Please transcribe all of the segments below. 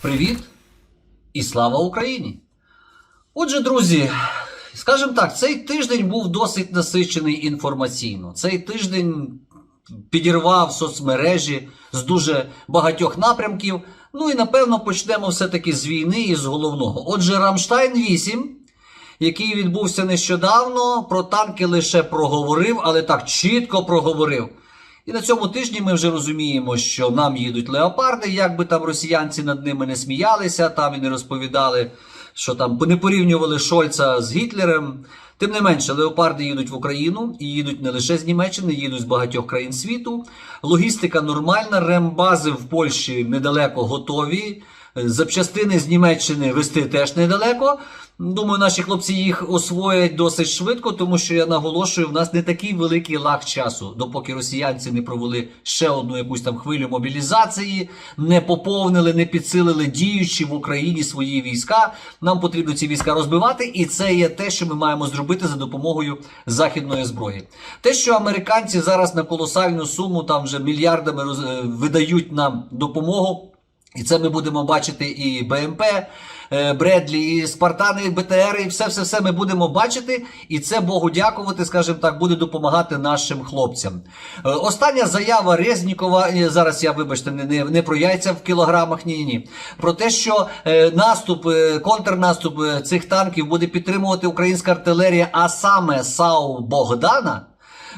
Привіт і слава Україні! Отже, друзі, скажімо так, цей тиждень був досить насичений інформаційно. Цей тиждень підірвав соцмережі з дуже багатьох напрямків. Ну і напевно почнемо все-таки з війни і з головного. Отже, Рамштайн 8, який відбувся нещодавно, про танки лише проговорив, але так чітко проговорив. І на цьому тижні ми вже розуміємо, що нам їдуть леопарди, як би там росіянці над ними не сміялися, там і не розповідали, що там не порівнювали Шольца з Гітлером. Тим не менше, леопарди їдуть в Україну і їдуть не лише з Німеччини, їдуть з багатьох країн світу. Логістика нормальна, рембази в Польщі недалеко готові. Запчастини з Німеччини вести теж недалеко. Думаю, наші хлопці їх освоять досить швидко, тому що я наголошую, в нас не такий великий лаг часу, допоки росіянці не провели ще одну якусь там хвилю мобілізації, не поповнили, не підсилили діючі в Україні свої війська. Нам потрібно ці війська розбивати, і це є те, що ми маємо зробити за допомогою західної зброї. Те, що американці зараз на колосальну суму там вже мільярдами роз- е, видають нам допомогу. І це ми будемо бачити і БМП, е, Бредлі, і Спартани, і БТР, і все, все, все ми будемо бачити. І це Богу дякувати, скажімо так, буде допомагати нашим хлопцям. Е, Остання заява Резнікова. Зараз я вибачте, не, не, не про яйця в кілограмах. Ні, ні. Про те, що е, наступ, контрнаступ цих танків буде підтримувати українська артилерія, а саме САУ Богдана.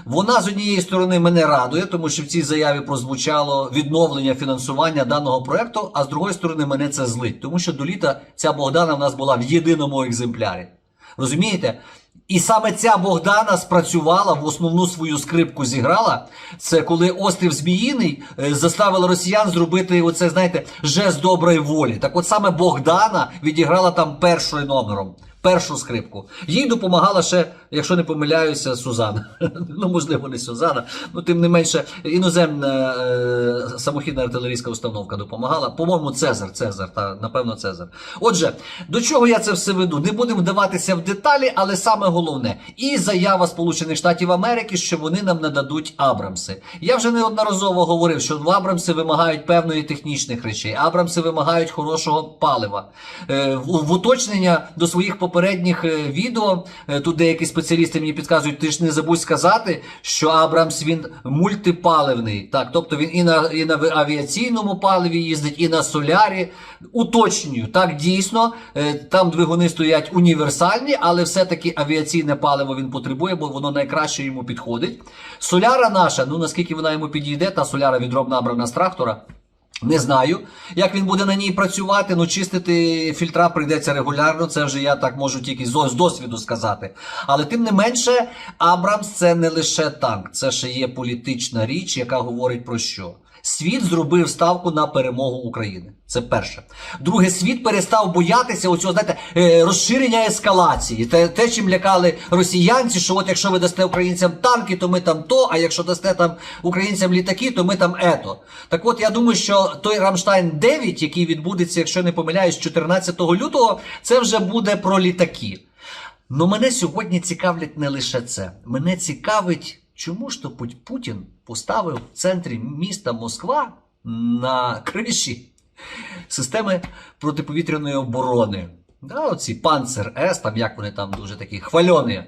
Вона з однієї сторони мене радує, тому що в цій заяві прозвучало відновлення фінансування даного проекту, а з другої сторони мене це злить, тому що до літа ця Богдана в нас була в єдиному екземплярі. Розумієте? І саме ця Богдана спрацювала в основну свою скрипку зіграла. Це коли острів Зміїний е, заставила росіян зробити оце, знаєте, жест доброї волі. Так от саме Богдана відіграла там першою номером. Першу скрипку. Їй допомагала ще, якщо не помиляюся, Сузана. ну, можливо, не Сузана. Ну, тим не менше, іноземна е, самохідна артилерійська установка допомагала. По-моєму, Цезар, Цезар, та напевно Цезар. Отже, до чого я це все веду? Не будемо вдаватися в деталі, але саме головне, і заява Сполучених Штатів Америки, що вони нам нададуть Абрамси. Я вже неодноразово говорив, що Абрамси вимагають певної технічних речей. Абрамси вимагають хорошого палива. Е, в, в уточнення до своїх попередніх е, відео е, тут деякі спеціалісти мені підказують, ти ж не забудь сказати, що Абрамс він мультипаливний. Так, тобто він і на, і на авіаційному паливі їздить, і на солярі. Уточнюю, так дійсно, е, там двигуни стоять універсальні, але все-таки авіаційне паливо він потребує, бо воно найкраще йому підходить. Соляра наша, ну наскільки вона йому підійде, та соляра відроб набрана з трактора. Не знаю, як він буде на ній працювати. Ну, чистити фільтра прийдеться регулярно. Це вже я так можу тільки з досвіду сказати. Але тим не менше, Абрамс це не лише танк, це ще є політична річ, яка говорить про що. Світ зробив ставку на перемогу України. Це перше. Друге, світ перестав боятися оцього, знаєте, е, розширення ескалації. Те, те, чим лякали росіянці, що от якщо ви дасте українцям танки, то ми там то, а якщо дасте там українцям літаки, то ми там ето. Так от я думаю, що той Рамштайн 9, який відбудеться, якщо не помиляюсь, 14 лютого, це вже буде про літаки. Ну мене сьогодні цікавлять не лише це. Мене цікавить, чому ж то Путін поставив в центрі міста Москва на криші системи протиповітряної оборони. Да, оці Панцер С, там як вони там дуже такі хвальоні.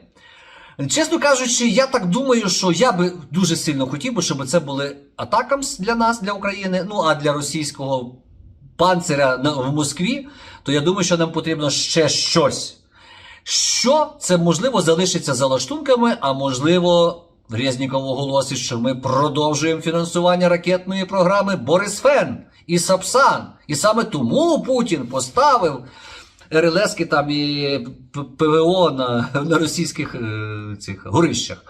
Чесно кажучи, я так думаю, що я би дуже сильно хотів би, щоб це були атакамс для нас, для України. Ну а для російського панциря в Москві, то я думаю, що нам потрібно ще щось. Що це можливо залишиться за лаштунками, а можливо, Резніков оголосить, що ми продовжуємо фінансування ракетної програми Борисфен і Сапсан. І саме тому Путін поставив РЛСки там і ПВО на, на російських е, цих горищах.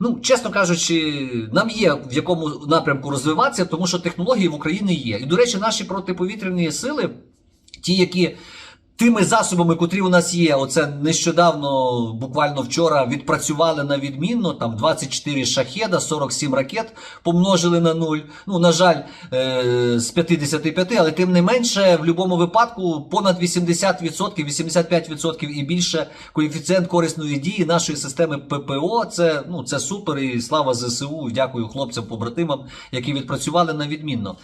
Ну, чесно кажучи, нам є в якому напрямку розвиватися, тому що технології в Україні є. І, до речі, наші протиповітряні сили, ті, які тими засобами, котрі у нас є, оце нещодавно, буквально вчора, відпрацювали на відмінно, там 24 шахеда, 47 ракет помножили на нуль. Ну, на жаль, е, з 55, але тим не менше, в будь-якому випадку понад 80%, 85% і більше коефіцієнт корисної дії нашої системи ППО. Це, ну, це супер і слава ЗСУ. Дякую хлопцям, побратимам, які відпрацювали на відмінно.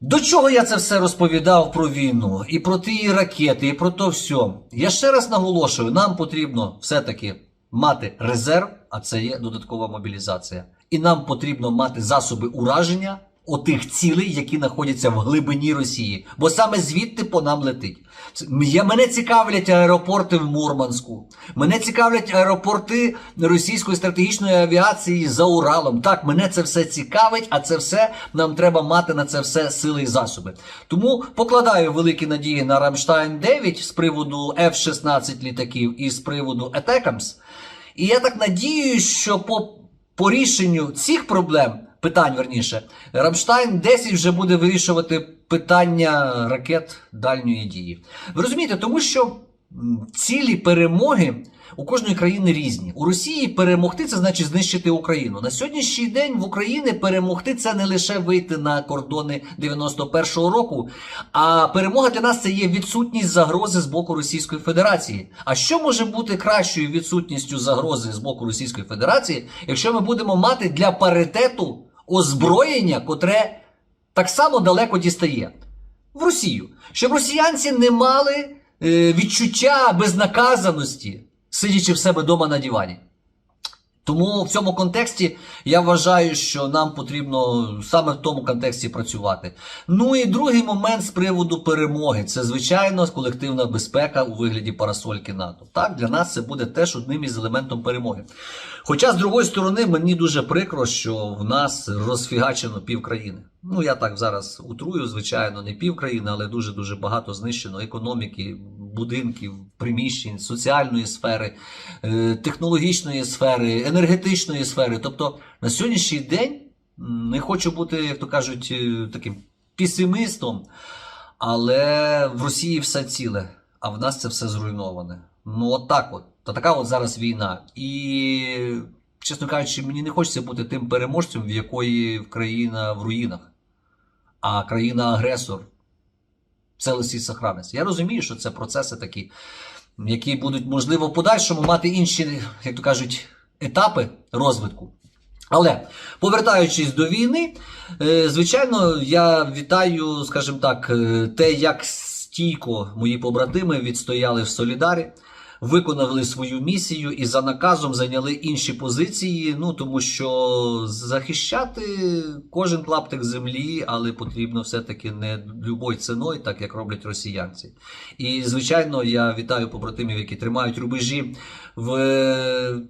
До чого я це все розповідав про війну, і про ті ракети, і про то все. Я ще раз наголошую, нам потрібно все-таки мати резерв, а це є додаткова мобілізація. І нам потрібно мати засоби ураження отих цілей, які знаходяться в глибині Росії. Бо саме звідти по нам летить. Мене цікавлять аеропорти в Мурманську. Мене цікавлять аеропорти російської стратегічної авіації за Уралом. Так, мене це все цікавить, а це все нам треба мати на це все сили і засоби. Тому покладаю великі надії на Рамштайн 9 з приводу F-16 літаків і з приводу Етекамс. І я так надіюсь, що по, по рішенню цих проблем, питань верніше, Рамштайн 10 вже буде вирішувати питання ракет дальньої дії. Ви розумієте, тому що цілі перемоги у кожної країни різні. У Росії перемогти це значить знищити Україну. На сьогоднішній день в Україні перемогти це не лише вийти на кордони 91-го року, а перемога для нас це є відсутність загрози з боку Російської Федерації. А що може бути кращою відсутністю загрози з боку Російської Федерації, якщо ми будемо мати для паритету озброєння, котре так само далеко дістає в Росію, щоб росіянці не мали відчуття безнаказаності, сидячи в себе вдома на дивані. Тому в цьому контексті я вважаю, що нам потрібно саме в тому контексті працювати. Ну і другий момент з приводу перемоги це звичайно колективна безпека у вигляді парасольки НАТО. Так, для нас це буде теж одним із елементом перемоги. Хоча, з другої сторони, мені дуже прикро, що в нас розфігачено пів країни. Ну я так зараз утрую, звичайно, не пів країни, але дуже дуже багато знищено економіки, будинків, приміщень, соціальної сфери, е, технологічної сфери, енергетичної сфери. Тобто на сьогоднішній день не хочу бути, як то кажуть, е, таким песимистом, але в Росії все ціле, а в нас це все зруйноване. Ну, от так от. Та така от зараз війна. І, чесно кажучи, мені не хочеться бути тим переможцем, в якої країна в руїнах, а країна-агресор целості і сохранності. Я розумію, що це процеси такі, які будуть, можливо, в подальшому мати інші, як то кажуть, етапи розвитку. Але повертаючись до війни, е, звичайно, я вітаю, скажімо так, е, те, як стійко мої побратими відстояли в Солідарі, виконали свою місію і за наказом зайняли інші позиції. Ну тому що захищати кожен клаптик землі, але потрібно все-таки не любою ціною, так як роблять росіянці. І звичайно, я вітаю побратимів, які тримають рубежі в.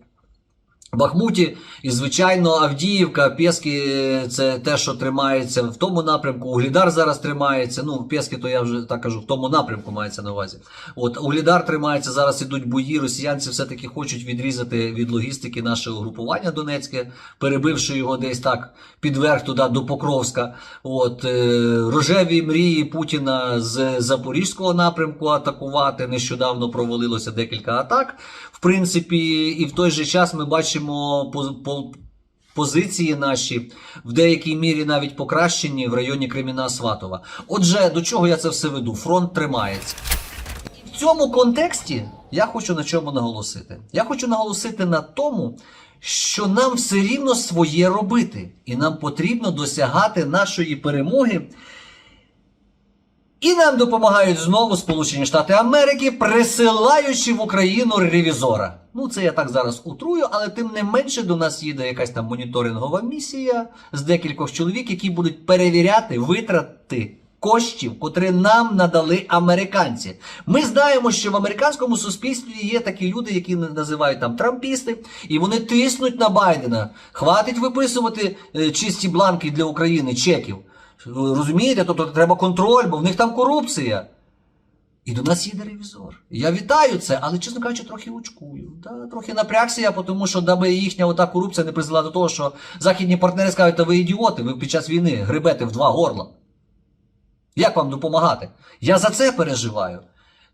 Бахмуті, і звичайно, Авдіївка, Пєски це те, що тримається в тому напрямку. Углідар зараз тримається. Ну, Пєски, то я вже так кажу, в тому напрямку мається на увазі. От Углідар тримається, зараз ідуть бої. Росіянці все-таки хочуть відрізати від логістики наше угрупування Донецьке, перебивши його десь так підверх туди до Покровська. От е, рожеві мрії Путіна з Запорізького напрямку атакувати. Нещодавно провалилося декілька атак. В принципі, і в той же час ми бачимо по, позиції наші в деякій мірі навіть покращені в районі Креміна Сватова. Отже, до чого я це все веду? Фронт тримається. В цьому контексті я хочу на чому наголосити. Я хочу наголосити на тому, що нам все рівно своє робити, і нам потрібно досягати нашої перемоги. І нам допомагають знову Сполучені Штати Америки, присилаючи в Україну ревізора. Ну, це я так зараз утрую, але тим не менше до нас їде якась там моніторингова місія з декількох чоловік, які будуть перевіряти витрати коштів, котрі нам надали американці. Ми знаємо, що в американському суспільстві є такі люди, які називають там трампісти, і вони тиснуть на Байдена. Хватить виписувати е, чисті бланки для України, чеків. Розумієте, тобто треба контроль, бо в них там корупція. І до нас їде ревізор. Я вітаю це, але, чесно кажучи, трохи очкую. Да, трохи напрягся я, тому що даби їхня ота корупція не призвела до того, що західні партнери скажуть, та ви ідіоти, ви під час війни гребете в два горла. Як вам допомагати? Я за це переживаю.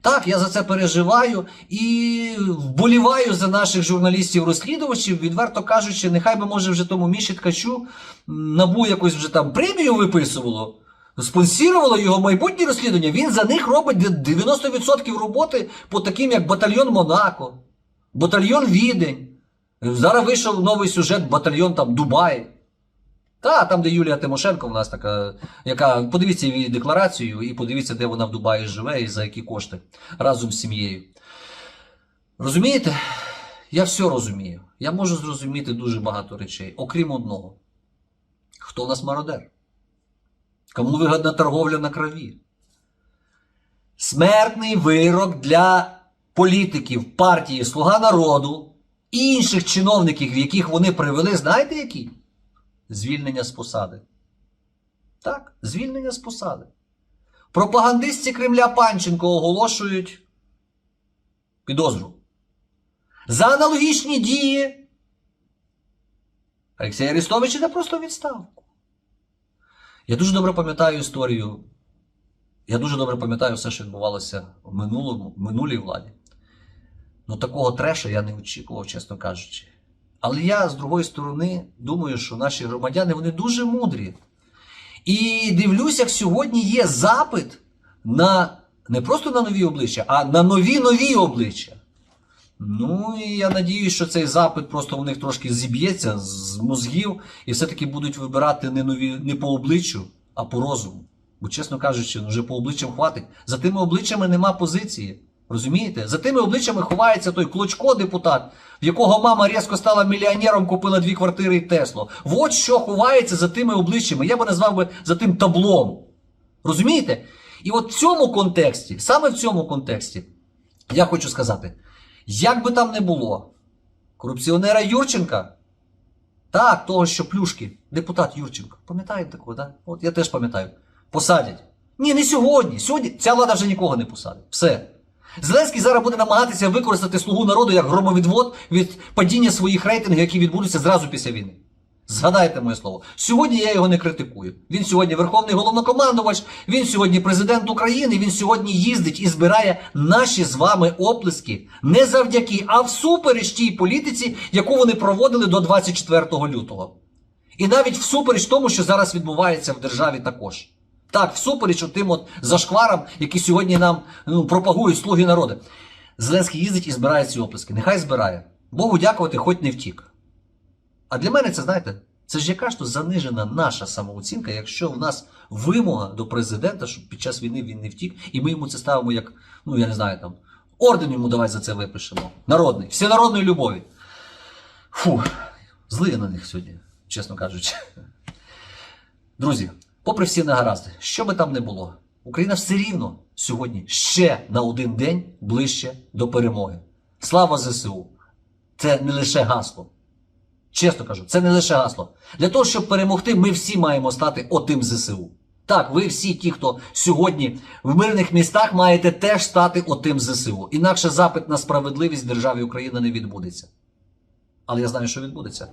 Так, я за це переживаю і вболіваю за наших журналістів-розслідувачів, відверто кажучи, нехай би може вже тому Міші Ткачу набу якось вже там премію виписувало, спонсірувало його майбутнє розслідування. Він за них робить 90% роботи по таким, як батальйон Монако, батальйон Відень. Зараз вийшов новий сюжет батальйон там Дубай. Та, там, де Юлія Тимошенко, у нас така, яка подивіться її декларацію і подивіться, де вона в Дубаї живе і за які кошти разом з сім'єю. Розумієте? Я все розумію. Я можу зрозуміти дуже багато речей, окрім одного. Хто в нас мародер? Кому вигодна торговля на крові? Смертний вирок для політиків партії Слуга народу і інших чиновників, яких вони привели, знаєте які? Звільнення з посади. Так, звільнення з посади. Пропагандистці Кремля Панченко оголошують підозру. За аналогічні дії Олексія Арестовича йде просто відставку. Я дуже добре пам'ятаю історію. Я дуже добре пам'ятаю все, що відбувалося в минулому, в минулій владі. Ну такого треша я не очікував, чесно кажучи. Але я, з другої сторони, думаю, що наші громадяни вони дуже мудрі. І дивлюсь, як сьогодні є запит на не просто на нові обличчя, а на нові нові обличчя. Ну і я надіюсь, що цей запит просто у них трошки зіб'ється з мозгів і все-таки будуть вибирати не нові не по обличчю, а по розуму. Бо, чесно кажучи, ну, вже по обличчям хватить. За тими обличчями нема позиції. Розумієте? За тими обличчями ховається той Клочко депутат, в якого мама різко стала мільйонером, купила дві квартири і Тесло. От що ховається за тими обличчями. Я би назвав би за тим таблом. Розумієте? І от в цьому контексті, саме в цьому контексті, я хочу сказати, як би там не було, корупціонера Юрченка, так, того, що плюшки, депутат Юрченко, пам'ятаєте такого, так? От я теж пам'ятаю. Посадять. Ні, не сьогодні. Сьогодні ця влада вже нікого не посадить. Все. Зеленський зараз буде намагатися використати слугу народу як громовідвод від падіння своїх рейтингів, які відбудуться зразу після війни. Згадайте моє слово. Сьогодні я його не критикую. Він сьогодні верховний головнокомандувач, він сьогодні президент України, він сьогодні їздить і збирає наші з вами оплески не завдяки, а всупереч тій політиці, яку вони проводили до 24 лютого. І навіть всупереч тому, що зараз відбувається в державі також. Так, всупереч тим от зашкварам, які сьогодні нам ну, пропагують слуги народу. Зеленський їздить і збирає ці оплески. Нехай збирає. Богу дякувати, хоч не втік. А для мене це, знаєте, це ж яка ж то занижена наша самооцінка, якщо в нас вимога до президента, щоб під час війни він не втік, і ми йому це ставимо як, ну я не знаю, там, орден йому давай за це випишемо. Народний, всенародної любові. Фу, злий я на них сьогодні, чесно кажучи. Друзі, попри всі негаразди, що би там не було, Україна все рівно сьогодні ще на один день ближче до перемоги. Слава ЗСУ! Це не лише гасло. Чесно кажу, це не лише гасло. Для того, щоб перемогти, ми всі маємо стати отим ЗСУ. Так, ви всі, ті, хто сьогодні в мирних містах, маєте теж стати отим ЗСУ. Інакше запит на справедливість в державі Україна не відбудеться. Але я знаю, що відбудеться.